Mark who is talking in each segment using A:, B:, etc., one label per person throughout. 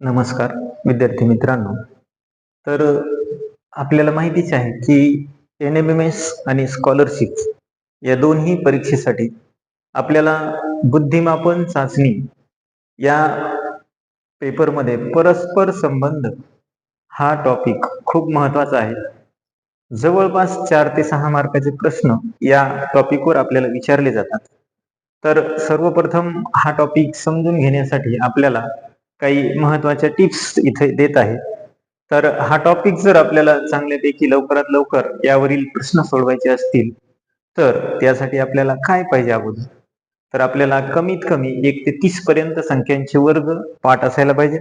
A: नमस्कार विद्यार्थी मित्रांनो. तर आपल्याला माहितीच आहे की एन एम एम एस आणि स्कॉलरशिप या दोन्ही परीक्षेसाठी आपल्याला बुद्धिमापन चाचणी या पेपरमध्ये परस्पर संबंध हा टॉपिक खूप महत्त्वाचा आहे. जवळपास चार ते सहा मार्काचे प्रश्न या टॉपिकवर आपल्याला विचारले जातात. तर सर्वप्रथम हा टॉपिक समजून घेण्यासाठी आपल्याला काही महत्त्वाच्या टिप्स इथे देत आहे. तर हा टॉपिक जर आपल्याला चांगल्यापैकी लवकरात लवकर यावरील प्रश्न सोडवायचे असतील तर त्यासाठी आपल्याला काय पाहिजे अगोदर? तर आपल्याला कमीत कमी एक ते तीस पर्यंत संख्यांचे वर्ग पाठ असायला पाहिजे.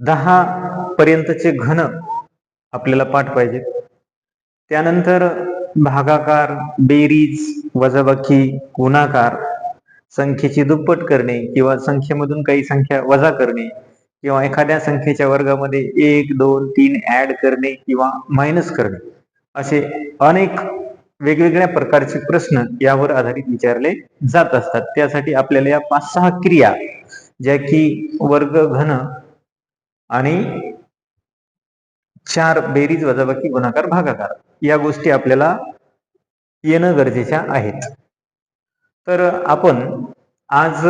A: दहा पर्यंतचे घन आपल्याला पाठ पाहिजे. त्यानंतर भागाकार बेरीज वजाबाकी गुणाकार संख्येची दुप्पट करणे किंवा संख्येमधून काही संख्या वजा करणे किंवा एखाद्या संख्येच्या वर्गामध्ये एक दोन तीन ऍड करणे किंवा मायनस करणे. असे अनेक वेगवेगळ्या प्रकारचे प्रश्न यावर आधारित विचारले जात असतात. त्यासाठी आपल्याला या पाच सहा क्रिया ज्या की वर्ग घन आणि चार बेरीज वजाबाकी गुणाकार भागाकार या गोष्टी आपल्याला येणं गरजेच्या आहेत. तर आपण आज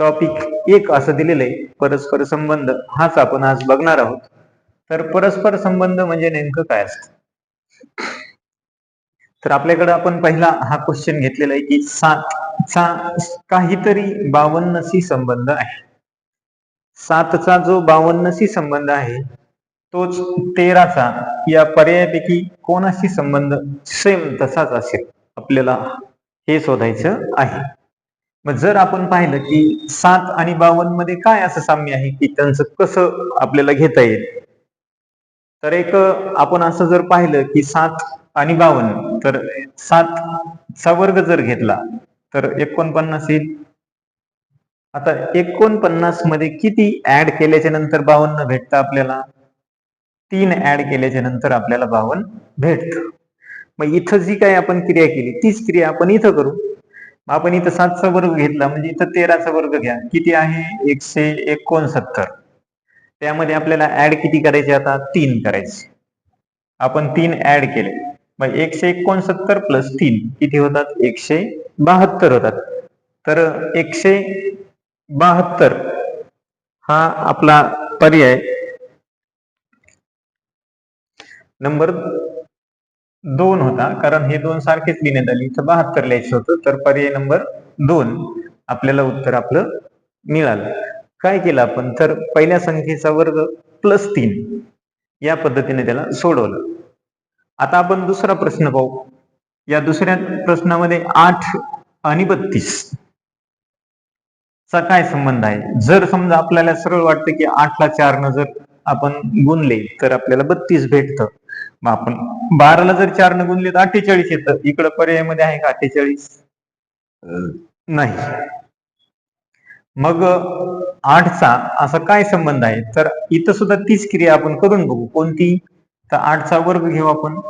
A: टॉपिक एक असं दिलेलं आहे परस्पर संबंध. हाच आपण आज बघणार आहोत. तर परस्पर संबंध म्हणजे नेमकं काय असत? तर आपल्याकडे आपण पहिला हा क्वेश्चन घेतलेला आहे की सातचा काहीतरी बावन्नशी संबंध आहे. सातचा जो बावन्नशी संबंध आहे तोच तेराचा या पर्यायापैकी कोणाशी संबंध? सेम तसाच असेल. आपल्याला हे शोधायचं आहे. मग जर आपण पाहिलं की सात आणि बावन्नमध्ये काय असं साम्य आहे की त्यांचं कसं आपल्याला घेता येईल? तर एक आपण असं जर पाहिलं की सात आणि बावन्न तर सातचा वर्ग जर घेतला तर एकोणपन्नास येईल. आता एकोणपन्नासमध्ये किती ऍड केल्याच्यानंतर बावन्न भेटतं आपल्याला? तीन ऍड केल्याच्यानंतर आपल्याला बावन्न भेटत. मग इथं जी काही आपण क्रिया केली तीच क्रिया आपण इथं करू. आपण इथं सातचा वर्ग घेतला म्हणजे इथं तेराचा वर्ग घ्या. किती आहे? एकशे एकोणसत्तर. त्यामध्ये आपल्याला ऍड किती करायचे आता? तीन करायचे. आपण तीन ऍड केले. मग एकशे एकोणसत्तर प्लस तीन किती होतात? एकशे बहात्तर होतात. तर एकशे बहात्तर हा आपला पर्याय. नंबर दोन होता. कारण हे दोन सारखेच लिहिण्यात आली. इथं बहात्तर लिहायचं होतं तर पर्याय नंबर दोन आपल्याला उत्तर आपलं मिळालं. काय केलं आपण? तर पहिल्या संख्येचा वर्ग प्लस तीन. या पद्धतीने त्याला सोडवलं. आता आपण दुसरा प्रश्न पाहू. या दुसऱ्या प्रश्नामध्ये आठ आणि बत्तीस. चा काय संबंध आहे? जर समजा आपल्याला सरळ वाटतं की आठला चार न जर आपण गुणले तर आपल्याला बत्तीस भेटतं. मग आपण बाराला जर चार न गुणले तर अठ्ठेचाळीस येतं. इकडं पर्यायामध्ये आहे का अठ्ठेचाळीस? नाही. मग आठचा असा काय संबंध आहे? तर इथं सुद्धा तीच क्रिया आपण करून बघू. कोणती? तर आठचा वर्ग घेऊ आपण.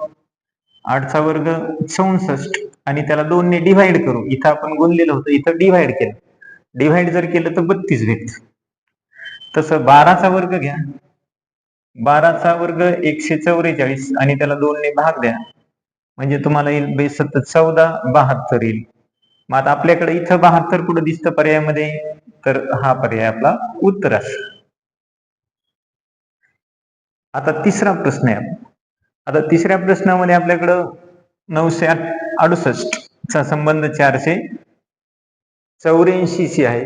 A: आठचा वर्ग चौसष्ट आणि त्याला दोनने डिव्हाइड करू. इथं आपण गुणलेलं होतं. इथं डिव्हाइड केलं. डिव्हाइड जर केलं तर बत्तीस भेट तसं बाराचा वर्ग घ्या. बाराचा वर्ग एकशे चौवेचाळीस आणि त्याला दोनने भाग द्या. म्हणजे तुम्हाला येईल बेसत्त चौदा बहात्तर येईल. मग आता आपल्याकडे इथं बहात्तर कुठं दिसतं पर्यायामध्ये? तर हा पर्याय आपला उत्तर असेल. आता तिसरा प्रश्न आहे. आता तिसऱ्या प्रश्नामध्ये आपल्याकडं नऊशे अडुसष्ट चा संबंध चारशे चौऱ्याऐंशी आहे.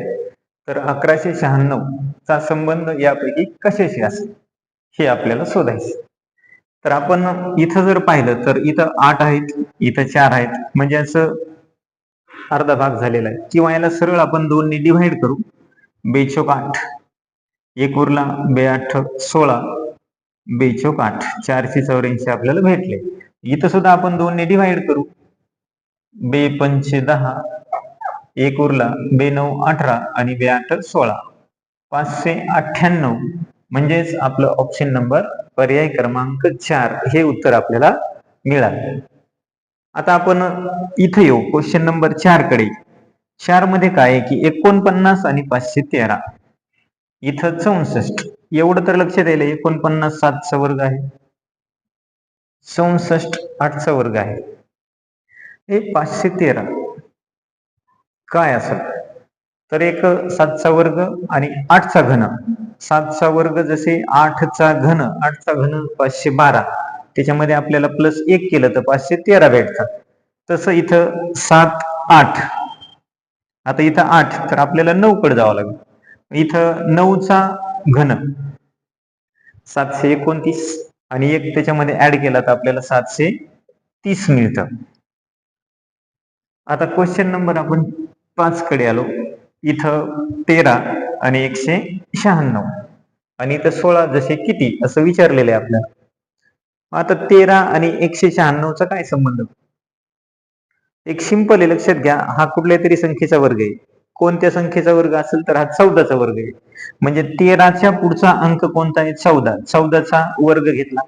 A: तर अकराशे शहाण्णव चा संबंध यापैकी कशाशी असेल? हे आपल्याला शोधायचं. तर आपण इथं जर पाहिलं तर इथं आठ आहेत इथं चार आहेत. म्हणजे असं अर्धा भाग झालेला आहे. किंवा याला सरळ आपण दोनने डिव्हाइड करू. बेचोक आठ एक उरला बे आठ सोळा. बेचोक आठ चारशे चौऱ्याऐंशी आपल्याला भेटले. इथं सुद्धा आपण दोनने डिव्हाइड करू. बे पंचे दहा एक उरला बे नऊ अठरा आणि बे आठ सोळा. पाचशे अठ्ठ्याण्णव. म्हणजेच आपलं ऑप्शन नंबर पर्याय क्रमांक चार हे उत्तर आपल्याला मिळालं. आता आपण इथे येऊ. क्वेश्चन नंबर चारकडे. चारमध्ये काय आहे की एकोणपन्नास आणि पाचशे तेरा. इथं चौसष्ट. एवढं तर लक्षात येईल एकोणपन्नास सातचा वर्ग आहे. चौसष्ट आठचा वर्ग आहे. हे पाचशे तेरा. काय असं? तर एक सातचा वर्ग आणि आठचा घन. सातचा वर्ग जसे आठचा घन आठचा घन पाचशे बारा. त्याच्यामध्ये आपल्याला प्लस एक केलं तर पाचशे तेरा भेटतात. तसं इथं सात आठ. आता इथं आठ तर आपल्याला नऊ कडे जावं लागेल. इथं नऊचा घन. सातशे एकोणतीस आणि एक त्याच्यामध्ये ऍड केला तर आपल्याला सातशे तीस मिळतं. आता क्वेश्चन नंबर आपण पाच कडे आलो. इथं तेरा. आणि एकशे शहाण्णव. आणि इथं सोळा जसे किती असं विचारलेलं आहे आपल्याला. आता तेरा आणि एकशे शहाण्णवचा काय संबंध? एक सिंपल आहे लक्षात घ्या. हा कुठल्या तरी संख्येचा वर्ग आहे. कोणत्या संख्येचा वर्ग असेल तर हा चौदाचा वर्ग आहे. म्हणजे तेराच्या पुढचा अंक कोणता आहे? चौदा. चौदाचा वर्ग घेतला.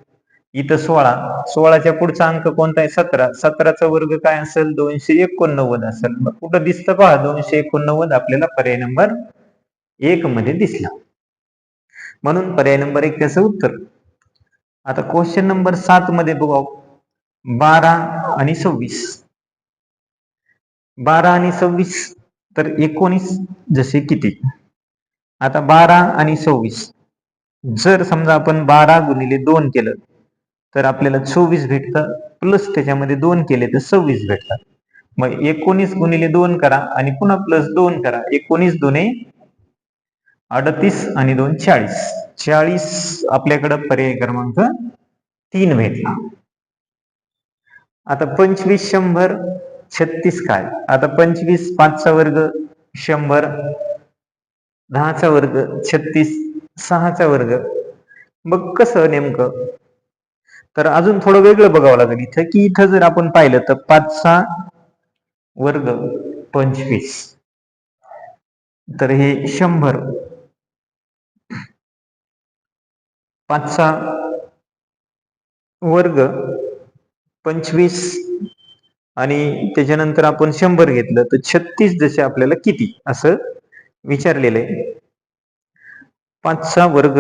A: इथं सोळा. सोळाच्या पुढचा अंक कोणता आहे? सतरा. सतराचा वर्ग काय असेल? दोनशे एकोणनव्वद असेल. मग कुठं दिसतं? पहा दोनशे एकोणनव्वद आपल्याला पर्याय नंबर एक मध्ये दिसला. म्हणून पर्याय नंबर एक त्याचं उत्तर. आता क्वेश्चन नंबर सात मध्ये बघा बारा आणि सव्वीस. बारा आणि सव्वीस तर एकोणीस जसे किती? आता बारा आणि सव्वीस. जर समजा आपण बारा गुणिले दोन केलं तर आपल्याला चोवीस भेटतं प्लस त्याच्यामध्ये दोन केले तर सव्वीस भेटतात. मग एकोणीस गुणिले दोन करा आणि पुन्हा प्लस दोन करा. एकोणीस दोन्ही अडतीस आणि दोन चाळीस. चाळीस आपल्याकडं पर्याय क्रमांक तीन भेटला. आता पंचवीस शंभर छत्तीस काय? आता पंचवीस पाचचा वर्ग शंभर दहाचा वर्ग छत्तीस सहाचा वर्ग. मग कसं नेमकं? तर अजून थोडं वेगळं बघावं लागेल इथं की इथं जर आपण पाहिलं तर पाचचा वर्ग पंचवीस. तर हे शंभर. पाचचा वर्ग पंचवीस आणि त्याच्यानंतर आपण शंभर घेतलं तर छत्तीस जसे आपल्याला किती? असं विचारलेलं आहे. पाचचा वर्ग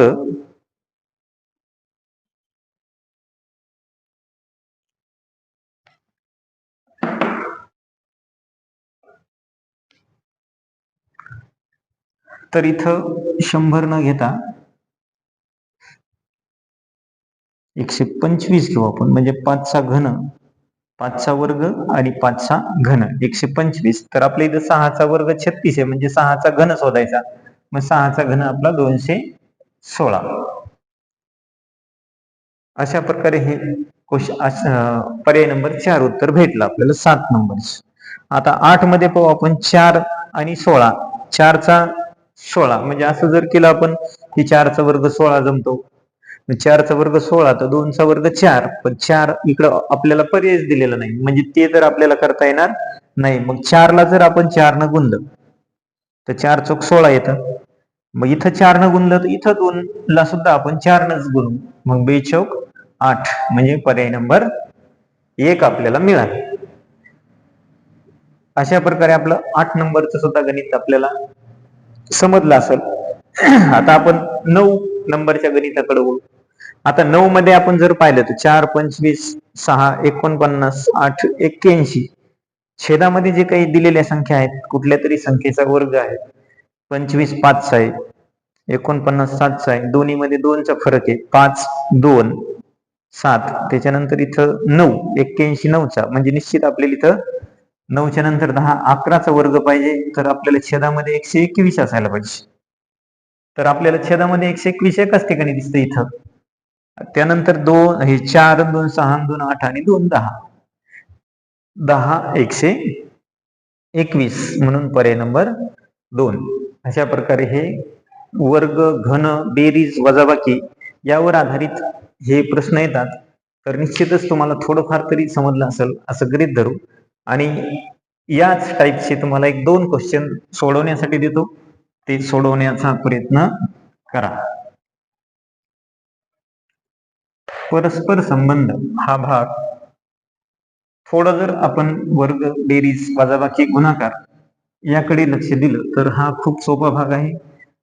A: तर इथं शंभर न घेता एकशे पंचवीस घेऊ आपण. म्हणजे पाचचा घन पाचचा वर्ग आणि पाचचा घन. एकशे पंचवीस. तर आपल्या इथं सहाचा वर्ग छत्तीस आहे. म्हणजे सहाचा घन शोधायचा. मग सहाचा घन आपला दोनशे सोळा. अशा प्रकारे हे पर्याय नंबर चार उत्तर भेटलं आपल्याला. सात नंबर आता आठमध्ये पाहू आपण चार आणि सोळा. चारचा सोळा. म्हणजे असं जर केलं आपण की चारचा वर्ग सोळा जमतो. चारचा वर्ग सोळा तर दोनचा वर्ग चार. पण चार इकडं आपल्याला पर्यायच दिलेला नाही. म्हणजे ते तर आपल्याला करता येणार नाही मग चारला जर आपण चार न गुणलं तर चार चौक सोळा येतं. मग इथं चार न गुणलं तर इथं दोन ला सुद्धा आपण चार नच गुणू. मग बे चौक आठ म्हणजे पर्याय नंबर एक आपल्याला मिळाला. अशा प्रकारे आपलं आठ नंबरचं सुद्धा गणित आपल्याला समजलं असेल. आता आपण नऊ नंबरच्या गणिताकडे बोलू आता नऊ मध्ये आपण जर पाहिलं तर चार पंचवीस सहा एकोणपन्नास आठ एक्क्याऐंशी. छेदामध्ये जे काही दिलेल्या संख्या आहेत कुठल्या तरी संख्येचा वर्ग आहे. पंचवीस पाचचा आहे. एकोणपन्नास सातचा आहे. दोन्ही मध्ये दोनचा फरक आहे. पाच दोन सात. त्याच्यानंतर इथं नऊ एक्क्याऐंशी नऊचा. म्हणजे निश्चित आपल्याला इथं नऊच्या नंतर दहा अकराचा वर्ग पाहिजे. तर आपल्याला छेदामध्ये एकशे एकवीस असायला पाहिजे. तर आपल्याला छेदामध्ये एकशे एकवीस एकाच ठिकाणी दिसतं इथं. त्यानंतर दोन हे चार दोन सहा दोन आठ आणि दोन दहा. दहा एकशे एकवीस म्हणून पर्याय नंबर दोन. अशा प्रकारे हे वर्ग घन बेरीज वजाबाकी यावर आधारित हे प्रश्न येतात. तर निश्चितच तुम्हाला थोडंफार तरी समजलं असेल असं गरीत धरू. आणि याच टाईपचे तुम्हाला एक दोन क्वेश्चन सोडवण्यासाठी देतो. ते सोडवण्याचा प्रयत्न करा. परस्पर संबंध हा भाग. थोडा जर आपण वर्ग बेरीज वजाबाकी गुणाकार याकडे लक्ष दिलं तर हा खूप सोपा भाग आहे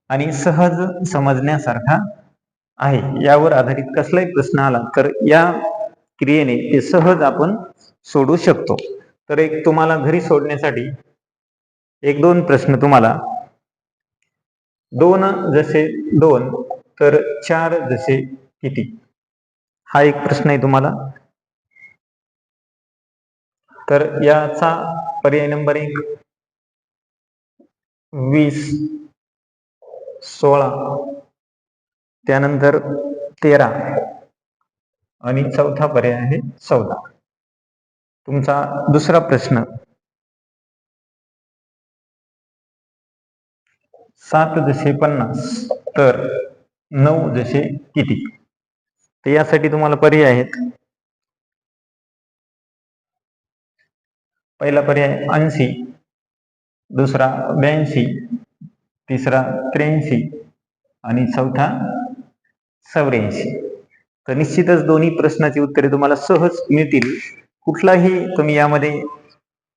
A: आणि सहज समजण्यासारखा आहे. यावर आधारित कसलाही प्रश्न आला तर या क्रियेने ते सहज आपण सोडू शकतो. तर एक तुम्हाला घरी सोडण्यासाठी एक दोन प्रश्न तुम्हाला. दोन जसे दोन तर चार जसे किती? हा एक प्रश्न आहे तुम्हाला. तर याचा पर्याय नंबर एक वीस सोळा त्यानंतर तेरा आणि चौथा पर्याय आहे चौदा. तुमचा दुसरा प्रश्न सात जसे पन्नास तर नऊ जसे किती? तर यासाठी तुम्हाला पर्याय आहेत. पहिला पर्याय ऐंशी दुसरा ब्याऐंशी तिसरा त्र्याऐंशी आणि चौथा चौऱ्याऐंशी. तर निश्चितच दोन्ही प्रश्नाची उत्तरे तुम्हाला सहज मिळतील. कुठलाही तुम्ही यामध्ये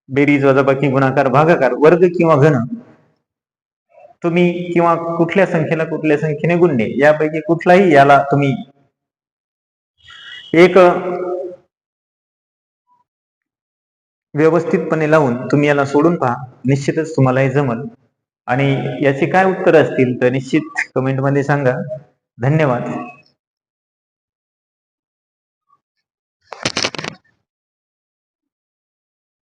A: बेरीज वजाबाकी गुणाकार भागाकार वर्ग किंवा घन तुम्ही किंवा कुठल्या संख्येला कुठल्या संख्येने गुणणे यापैकी कुठलाही याला तुम्ही एक व्यवस्थितपणे लावून तुम्ही याला सोडून पहा. निश्चितच तुम्हाला हे जमल. आणि याचे काय उत्तर असतील तर निश्चित कमेंटमध्ये सांगा. धन्यवाद.